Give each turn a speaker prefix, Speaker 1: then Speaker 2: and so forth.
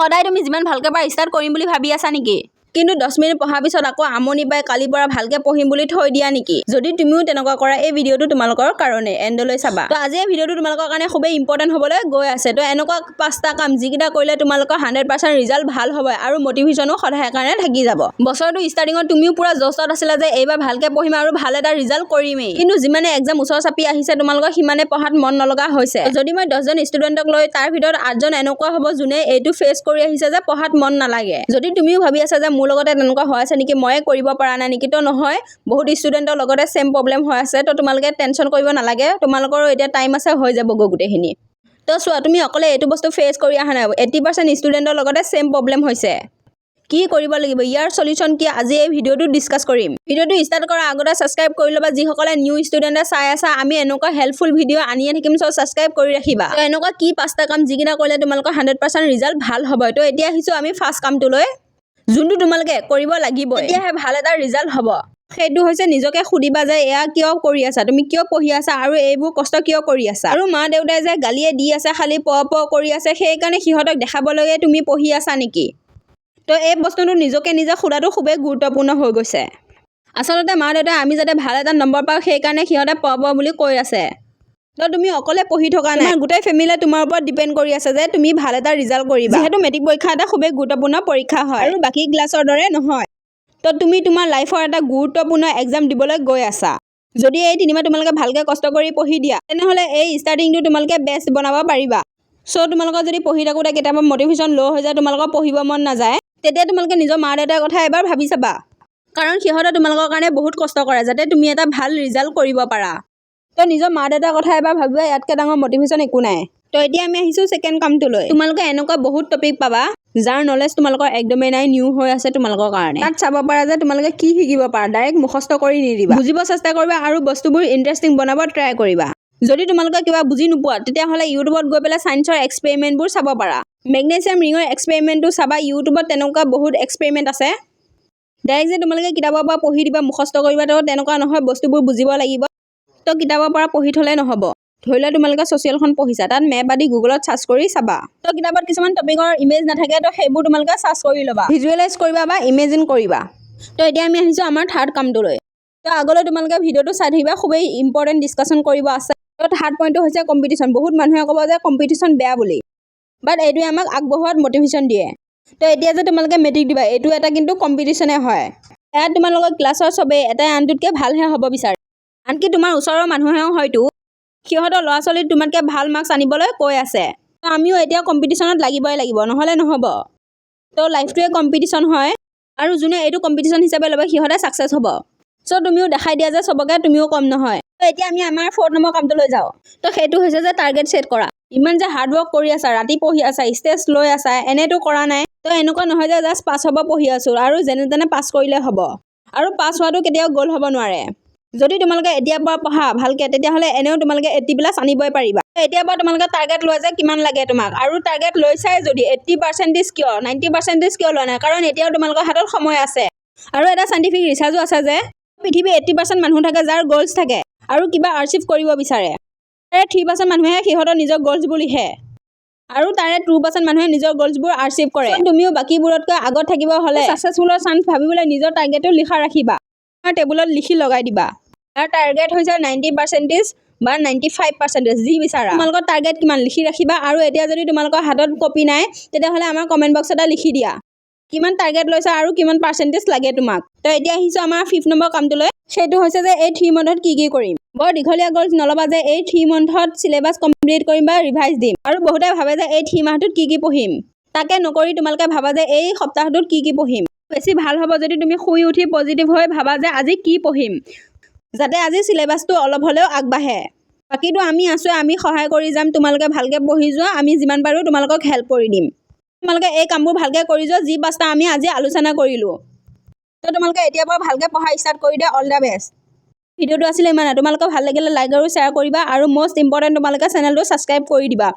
Speaker 1: সদায় তুমি যিমান ভালকৈ পাৰা ষ্টাৰ্ট কৰিম বুলি ভাবি আছা নেকি? কিন্তু দহ মিনিট পঢ়াৰ পিছত আকৌ আমনি পাই কালিৰ পৰা ভালকৈ পঢ়িম বুলি থৈ দিয়া নেকি? যদি তুমিও তেনেকুৱা কৰা এই ভিডিঅ'টো তোমালোকৰ কাৰণে এণ্ডলৈ চাবা। তো আজি এই ভিডিঅ'টো তোমালোকৰ কাৰণে খুবেই ইম্পৰ্টেণ্ট হ'বলৈ গৈ আছে। তো এনেকুৱা পাঁচটা কাম যিকেইটা কৰিলে তোমালোকৰ হাণ্ড্ৰেড পাৰ্চেণ্ট ৰিজাল্ট ভাল হ'ব আৰু মটিভেশ্যনো সদায় কাৰণে থাকি যাব। বছৰটো ষ্টাৰ্টিঙত তুমিও পুৰা জছত আছিলা যে এইবাৰ ভালকৈ পঢ়িম আৰু ভাল এটা ৰিজাল্ট কৰিমেই। কিন্তু যিমানে এক্সাম ওচৰ চাপি আহিছে তোমালোকৰ সিমানে পঢ়াত মন নলগা হৈছে। যদি মই দহজন ষ্টুডেণ্টক লৈ তাৰ ভিতৰত আঠজন এনেকুৱা হ'ব যোনে এইটো ফেচ কৰি আহিছে যে পঢ়াত মন নালাগে। যদি তুমিও ভাবি আছা যে মোৰ লগতে তেনেকুৱা হৈ আছে নেকি? ময়ে কৰিব পৰা নাই নেকি? তো নহয় বহুত ষ্টুডেণ্টৰ লগতে ছেম প্ৰব্লেম হৈ আছে তো তোমালোকে টেনশ্যন কৰিব নালাগে। তোমালোকৰো এতিয়া টাইম আছে হৈ যাবগৈ গোটেইখিনি। তো চোৱা তুমি অকলে এইটো বস্তু ফেচ কৰি অহা নাই এইটি পাৰ্চেণ্ট ষ্টুডেণ্টৰ লগতে ছেম প্ৰব্লেম হৈছে। কি কৰিব লাগিব? ইয়াৰ চলিউশ্যন কি? আজি এই ভিডিঅ'টো ডিছকাছ কৰিম। ভিডিঅ'টো ষ্টাৰ্ট কৰাৰ আগতে ছাবস্ক্ৰাইব কৰি ল'বা। যিসকলে নিউ ষ্টুডেণ্টে চাই আছা আমি এনেকুৱা হেল্পফুল ভিডিঅ' আনিয়ে থাকিম চ' ছাবস্ক্ৰাইব কৰি ৰাখিবা। এনেকুৱা কি পাঁচটা কাম যিকেইটা কৰিলে তোমালোকৰ হাণ্ড্ৰেড পাৰ্চেণ্ট ৰিজাল্ট ভাল হ'ব? তো এতিয়া আহিছোঁ আমি ফাৰ্ষ্ট কামটোলৈ। যোনটো তোমালোকে কৰিব লাগিব তেতিয়াহে ভাল এটা ৰিজাল্ট হ'ব। সেইটো হৈছে নিজকে সুধিবা যে এয়া কিয় কৰি আছা? তুমি কিয় পঢ়ি আছা? আৰু এইবোৰ কষ্ট কিয় কৰি আছা? আৰু মা দেউতাই যে গালিয়ে দি আছে খালি প প কৰি আছে সেইকাৰণে সিহঁতক দেখাবলৈকে তুমি পঢ়ি আছা নেকি? তো এই বস্তুটো নিজকে নিজে সোধাটো খুবেই গুৰুত্বপূৰ্ণ হৈ গৈছে। আচলতে মা দেউতাই আমি যাতে ভাল এটা নম্বৰ পাওঁ সেইকাৰণে সিহঁতে প প বুলি কৈ আছে। তো তুমি অকলে পঢ়ি থকা নাই। গোটেই ফেমিলিয়ে তোমাৰ ওপৰত ডিপেণ্ড কৰি আছে যে তুমি ভাল এটা ৰিজাল্ট কৰিবা। যিহেতু মেট্ৰিক পৰীক্ষা এটা খুবেই গুৰুত্বপূৰ্ণ পৰীক্ষা হয়। আৰু বাকী ক্লাছৰ দৰে নহয়। তো তুমি তোমাৰ লাইফৰ এটা গুৰুত্বপূৰ্ণ এক্সাম দিবলৈ গৈ আছা। যদি এই তিনিমাহ তোমালোকে ভালকৈ কষ্ট কৰি পঢ়ি দিয়া তেনেহ'লে এই ষ্টাৰ্টিংটো তোমালোকে বেষ্ট বনাব পাৰিবা। চ' তোমালোকৰ যদি পঢ়ি থাকোঁতে কেতিয়াবা মটিভেশ্যন ল' হৈ যায় তোমালোকৰ পঢ়িব মন নাযায় তেতিয়া তোমালোকে নিজৰ মা দেউতাৰ কথা এবাৰ ভাবি চাবা। কাৰণ সিহঁতে তোমালোকৰ কাৰণে বহুত কষ্ট কৰে যাতে তুমি এটা ভাল ৰিজাল্ট কৰিব পাৰা। তো নিজৰ মা দেউতাৰ কথা এবাৰ ভাবিবা ইয়াতকৈ ডাঙৰ মটিভেশ্যন একো নাই। তো এতিয়া আমি আহিছোঁ ছেকেণ্ড কামটোলৈ। তোমালোকে এনেকুৱা বহুত টপিক পাবা যাৰ নলেজ তোমালোকৰ একদমেই নাই নিউ হৈ আছে তোমালোকৰ কাৰণে। তাত চাব পাৰা যে তোমালোকে কি শিকিব পাৰা ডাইৰেক্ট মুখস্থ কৰি নিদিবা। বুজিব চেষ্টা কৰিবা আৰু বস্তুবোৰ ইণ্টাৰেষ্টিং বনাব ট্ৰাই কৰিবা। যদি তোমালোকে কিবা বুজি নোপোৱা তেতিয়াহ'লে ইউটিউবত গৈ পেলাই ছায়েন্সৰ এক্সপেৰিমেণ্টবোৰ চাব পাৰা। মেগনেছিয়াম ৰিঙৰ এক্সপেৰিমেণ্টটো চাবা ইউটিউবত তেনেকুৱা বহুত এক্সপেৰিমেণ্ট আছে। ডাইৰেক্ট যে তোমালোকে কিতাপৰ পৰা পঢ়ি দিবা মুখস্থ কৰিবা তো তেনেকুৱা নহয় বস্তুবোৰ বুজিব লাগিব। তো কিতাপৰ পৰা পঢ়ি থ'লে নহ'ব। ধৰি লোৱা তোমালোকে ছ'চিয়েলখন পঢ়িছা তাত মেপ আদি গুগলত চাৰ্চ কৰি চাবা। তো কিতাপত কিছুমান টপিকৰ ইমেজ নাথাকে তো সেইবোৰ তোমালোকে চাৰ্চ কৰি ল'বা। ভিজুৱেলাইজ কৰিবা বা ইমেজিন কৰিবা। তো এতিয়া আমি আহিছোঁ আমাৰ থাৰ্ড কামটোলৈ। তো আগলৈ তোমালোকে ভিডিঅ'টো চাই থাকিবা খুবেই ইম্পৰ্টেণ্ট ডিছকাশ্যন কৰিব আছে। তো থাৰ্ড পইণ্টটো হৈছে কম্পিটিশ্যন বহুত মানুহে ক'ব যে কম্পিটিশ্যন বেয়া বুলি। বাট এইটোৱে আমাক আগবঢ়োৱাত মটিভেশ্যন দিয়ে। তো এতিয়া যে তোমালোকে মেট্ৰিক দিবা এইটো এটা কিন্তু কম্পিটিশ্যনে হয়। ইয়াত তোমালোকৰ ক্লাছৰ চবেই এটাই আনটোতকৈ ভালহে হ'ব বিচাৰে। আনকি তোমাৰ ওচৰৰ মানুহেও হয়তো সিহঁতৰ ল'ৰা ছোৱালীক তোমাতকৈ ভাল মাৰ্কছ আনিবলৈ কৈ আছে। আমিও এতিয়া কম্পিটিশ্যনত লাগিবই লাগিব নহ'লে নহ'ব। তো লাইফটোৱে কম্পিটিশ্যন হয় আৰু যোনে এইটো কম্পিটিশ্যন হিচাপে ল'ব সিহঁতে ছাকচেছ হ'ব। চ' তুমিও দেখাই দিয়া যে চবকে তুমিও কম নহয়। তো এতিয়া আমি আমাৰ ফ'ৰ্থ নম্বৰ কামটোলৈ যাওঁ। তো সেইটো হৈছে যে টাৰ্গেট ছেট কৰা। ইমান যে হাৰ্ড ৱৰ্ক কৰি আছা ৰাতি পঢ়ি আছা ষ্টেজ লৈ আছা এনেতো কৰা নাই। তো এনেকুৱা নহয় যে জাষ্ট পাছ হ'ব পঢ়ি আছোঁ। আৰু যেনে তেনে পাছ কৰিলে হ'ব। আৰু পাছ হোৱাটো কেতিয়াও গ'ল হ'ব নোৱাৰে। যদি তোমালোকে এতিয়াৰ পৰা পঢ়া ভালকৈ তেতিয়াহ'লে এনেও তোমালোকে এইটি প্লাছ আনিবই পাৰিবা। এতিয়াৰ পৰা তোমালোকে টাৰ্গেট লোৱা যে কিমান লাগে তোমাক। আৰু টাৰ্গেট লৈছাই যদি এইটি পাৰ্চেণ্টেজ কিয় নাইণ্টি পাৰ্চেণ্টেজ কিয় লোৱা নাই কাৰণ এতিয়াও তোমালোকৰ হাতত সময় আছে। আৰু এটা চাইণ্টিফিক ৰিচাৰ্চো আছে যে পৃথিৱীৰ এইটি পাৰ্চেণ্ট মানুহ থাকে যাৰ গ'লছ থাকে আৰু কিবা আৰ্চিভ কৰিব বিচাৰে। তাৰে থ্ৰী পাৰ্চেণ্ট মানুহে সিহঁতৰ নিজৰ গ'লছবোৰ লিখে আৰু তাৰে টু পাৰ্চেণ্ট মানুহে নিজৰ গ'লছবোৰ আৰ্চিভ কৰে। তুমিও বাকীবোৰতকৈ আগত থাকিব হ'লে ছাকচেছফুলৰ চান্স ভাবিবলৈ নিজৰ টাৰ্গেটটো লিখা ৰাখিবা। টেবুলত লিখি লগাই দিবা। আৰু টাৰ্গেট হৈছে নাইণ্টি পাৰ্চেণ্টেজ বা নাইণ্টি ফাইভ পাৰ্চেণ্টেজ যি বিচাৰা। তোমালোকৰ টাৰ্গেট কিমান? লিখি ৰাখিবা আৰু এতিয়া যদি তোমালোকৰ হাতত কপি নাই তেতিয়াহ'লে আমাৰ কমেণ্ট বক্স এটা লিখি দিয়া। কিমান টাৰ্গেট লৈছা আৰু কিমান পাৰ্চেণ্টেজ লাগে তোমাক? তো এতিয়া আহিছোঁ আমাৰ ফিফ্থ নম্বৰ কামটোলৈ। সেইটো হৈছে যে এই থ্ৰী মান্থত কি কি কৰিম? বৰ দীঘলীয়া গ'লছ নল'বা যে এই থ্ৰী মান্থত চিলেবাছ কমপ্লিট কৰিম বা ৰিভাইজ দিম। আৰু বহুতে ভাবে যে এই থ্ৰী মাহটোত কি কি পঢ়িম। তাকে নকৰি তোমালোকে ভাবা যে এই সপ্তাহটোত কি কি পঢ়িম। বেছি ভাল হ'ব যদি তুমি শুই উঠি পজিটিভ হৈ ভাবা যে আজি কি পঢ়িম। যাতে আজি চিলেবাছটো অলপ হ'লেও আগবাঢ়ে। বাকীটো আমি আছোঁ আমি সহায় কৰি যাম তোমালোকে ভালকৈ পঢ়ি যোৱা আমি যিমান পাৰোঁ তোমালোকক হেল্প কৰি দিম। তোমালোকে এই কামবোৰ ভালকৈ কৰি যোৱা যি পাঁচটা আমি আজি আলোচনা কৰিলোঁ। তো তোমালোকে এতিয়াৰ পৰা ভালকৈ পঢ়া ষ্টাৰ্ট কৰি দিয়া অল দ্য বেষ্ট ভিডিঅ'টো আছিলে ইমানে তোমালোকৰ ভাল লাগিলে লাইক আৰু শ্বেয়াৰ কৰিবা আৰু মষ্ট ইম্পৰ্টেণ্ট তোমালোকে চেনেলটো ছাবস্ক্ৰাইব কৰি দিবা।